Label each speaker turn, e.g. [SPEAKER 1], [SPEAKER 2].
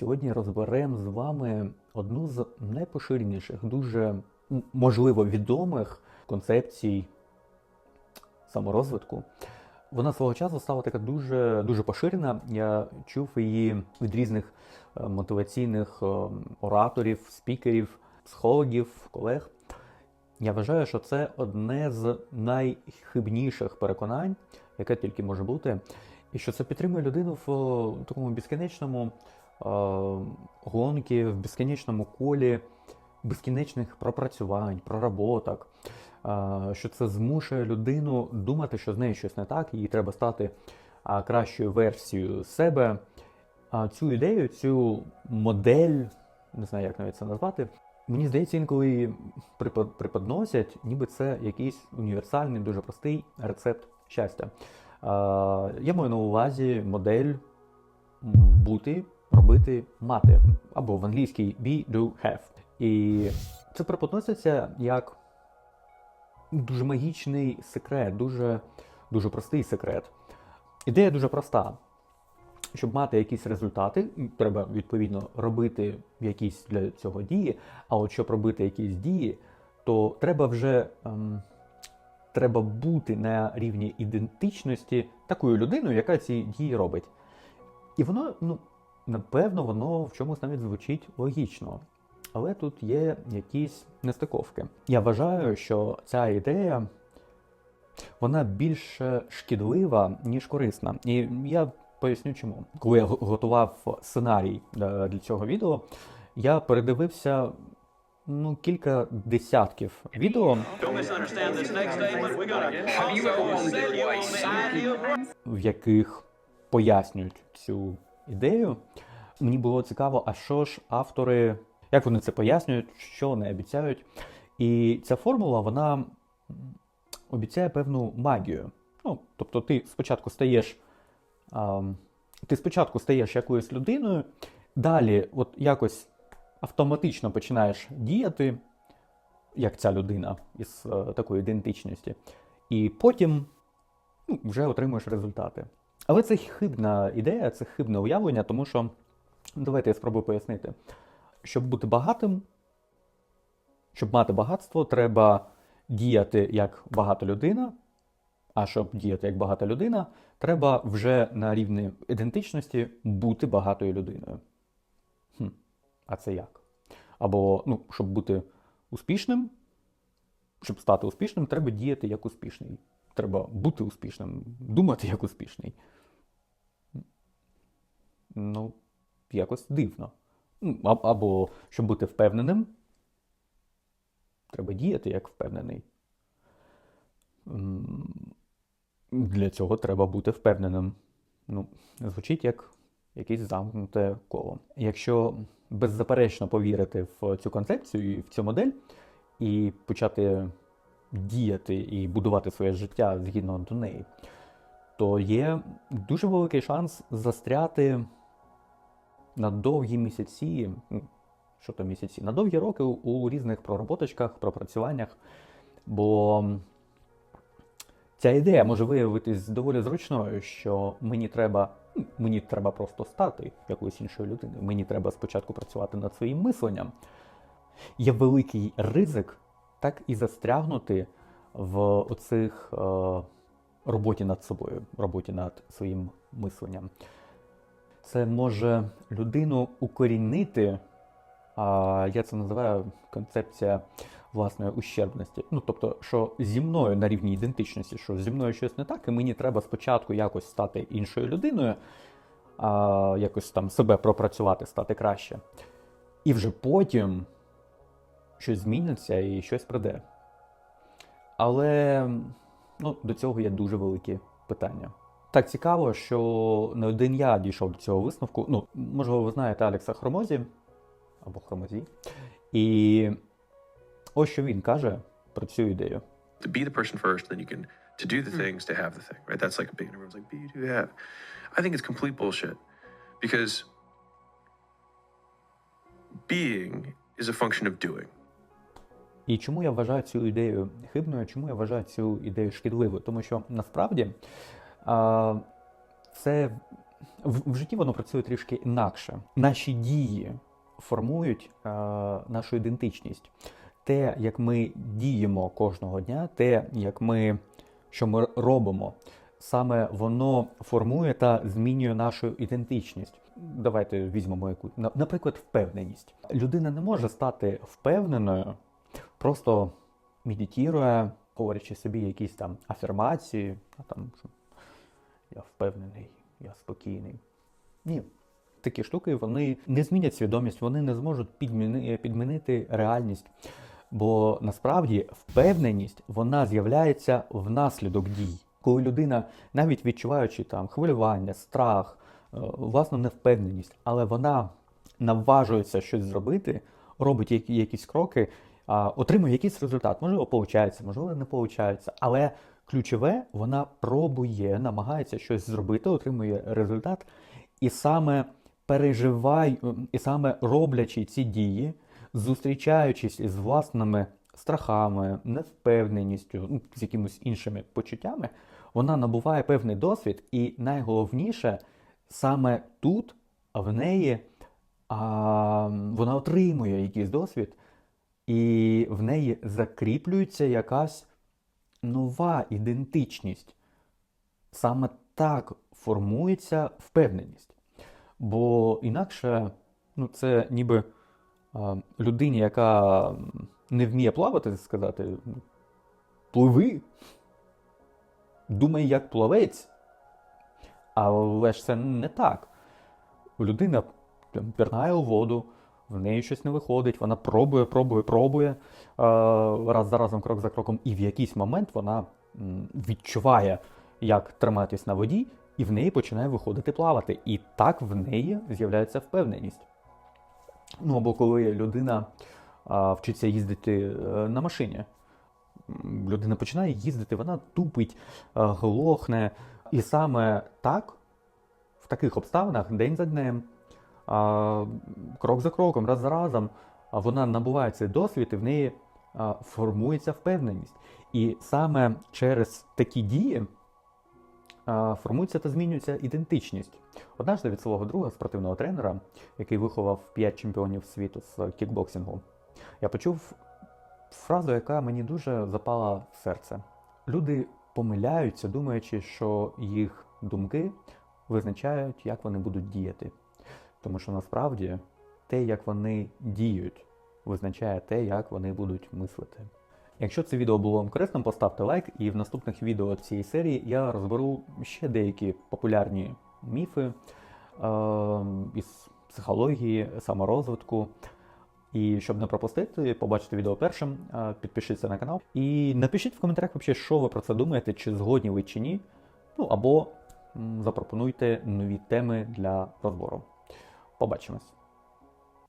[SPEAKER 1] Сьогодні розберемо з вами одну з найпоширеніших, дуже можливо відомих концепцій саморозвитку. Вона свого часу стала така дуже, дуже поширена. Я чув її від різних е, мотиваційних е, ораторів, спікерів, психологів, колег. Я вважаю, що це одне з найхибніших переконань, яке тільки може бути, і що це підтримує людину в е, такому безкінечному гонки, в безкінечному колі безкінечних пропрацювань, проработок, е, що це змушує людину думати, що з нею щось не так, їй треба стати кращою версією себе. Цю ідею, цю модель, не знаю, як навіть це назвати, мені здається, інколи припод- преподносять, ніби це якийсь універсальний, дуже простий рецепт щастя. Я маю на увазі модель бути, робити, мати, або в англійській be, do, have. І це преподноситься як дуже магічний секрет, дуже, дуже простий секрет. Ідея дуже проста. Щоб мати якісь результати, треба відповідно робити якісь для цього дії. А от щоб робити якісь дії, то треба вже ем, треба бути на рівні ідентичності такою людиною, яка ці дії робить. І воно, ну, напевно, воно в чомусь навіть звучить логічно. Але тут є якісь нестиковки. Я вважаю, що ця ідея вона більш шкідлива, ніж корисна. І я поясню чому. Коли я готував сценарій е, для цього відео, я передивився ну, кілька десятків відео, в яких пояснюють цю ідею. Мені було цікаво, а що ж автори, як вони це пояснюють, що вони обіцяють. І ця формула, вона обіцяє певну магію. Ну, тобто, ти спочатку стаєш, ам, ти спочатку стаєш якоюсь людиною, далі, от якось автоматично починаєш діяти, як ця людина із е, такої ідентичності, і потім ну, вже отримуєш результати. Але це хибна ідея, це хибне уявлення, тому що ну, давайте я спробую пояснити. Щоб бути багатим, щоб мати багатство, треба діяти як багата людина. А щоб діяти як багата людина, треба вже на рівні ідентичності бути багатою людиною. Хм, а це як? Або, ну, щоб бути успішним, щоб стати успішним, треба діяти як успішний. Треба бути успішним, думати як успішний. Ну, якось дивно. А- Або щоб бути впевненим, треба діяти як впевнений. Для цього треба бути впевненим. Ну, звучить як якесь замкнуте коло. Якщо беззаперечно повірити в цю концепцію і в цю модель, і почати діяти і будувати своє життя згідно до неї, то є дуже великий шанс застряти на довгі місяці, що то місяці, на довгі роки у, різних пророботочках, пропрацюваннях. Бо ця ідея може виявитись доволі зручною, що мені треба, мені треба просто стати якоюсь іншою людиною. Мені треба спочатку працювати над своїм мисленням. Є великий ризик так і застрягнути в оцих е, роботі над собою, роботі над своїм мисленням. Це може людину укорінити, а я це називаю концепція власної ущербності. Ну, тобто, що зі мною на рівні ідентичності, що зі мною щось не так, і мені треба спочатку якось стати іншою людиною, а, якось там себе пропрацювати, стати краще. І вже потім щось зміниться і щось прийде. Але ну, до цього є дуже великі питання. Так цікаво, що не один я дійшов до цього висновку. Ну, можливо, ви знаєте Алекса Хромозі або Хромозі. І ось що він каже про цю ідею.
[SPEAKER 2] to be the person first, then you can to do the things to have the thing, right? That's like a big. Everyone's like, be to have. I think it's complete bullshit because being is a function of doing.
[SPEAKER 1] І чому я вважаю цю ідею хибною, чому я вважаю цю ідею шкідливою? Тому що насправді це в, житті воно працює трішки інакше. Наші дії формують нашу ідентичність. Те, як ми діємо кожного дня, те, як ми, що ми робимо, саме воно формує та змінює нашу ідентичність. Давайте візьмемо яку, наприклад, впевненість. Людина не може стати впевненою, просто медитує, говорячи собі якісь там афірмації, там я впевнений, я спокійний. Ні. Такі штуки вони не змінять свідомість, вони не зможуть підміни, підмінити реальність. Бо насправді впевненість вона з'являється внаслідок дій. Коли людина, навіть відчуваючи там хвилювання, страх, е, власну невпевненість, але вона наважується щось зробити, робить якісь кроки, отримує якийсь результат. Можливо, виходить, можливо, не виходить. Але ключове, вона пробує, намагається щось зробити, отримує результат, і саме переживай, і саме роблячи ці дії, зустрічаючись із власними страхами, невпевненістю, ну, з якимись іншими почуттями, вона набуває певний досвід, і найголовніше саме тут в неї а, вона отримує якийсь досвід, і в неї закріплюється якась нова ідентичність. Саме так формується впевненість. Бо інакше ну, це ніби людині, яка не вміє плавати, сказати, ну, пливи, думай як плавець. Але ж це не так. Людина пірнає у воду, в неї щось не виходить, вона пробує, пробує, пробує е, раз за разом, крок за кроком, і в якийсь момент вона відчуває, як триматись на воді, і в неї починає виходити плавати. І так в неї з'являється впевненість. Ну або коли людина а, вчиться їздити е, на машині. Людина починає їздити, вона тупить, е, глохне. І саме так, в таких обставинах, день за днем, крок за кроком, раз за разом, вона набуває цей досвід і в неї формується впевненість. І саме через такі дії формується та змінюється ідентичність. Однажды від свого друга, спортивного тренера, який виховав 5 чемпіонів світу з кікбоксингу, я почув фразу, яка мені дуже запала в серце. Люди помиляються, думаючи, що їх думки визначають, як вони будуть діяти. Тому що насправді те, як вони діють, визначає те, як вони будуть мислити. Якщо це відео було вам корисним, поставте лайк, і в наступних відео цієї серії я розберу ще деякі популярні міфи е- із психології, саморозвитку. І щоб не пропустити, побачити відео першим, е, підпишіться на канал. І напишіть в коментарях, вообще, що ви про це думаєте, чи згодні ви чи ні. Ну або запропонуйте нові теми для розбору. Побачимось.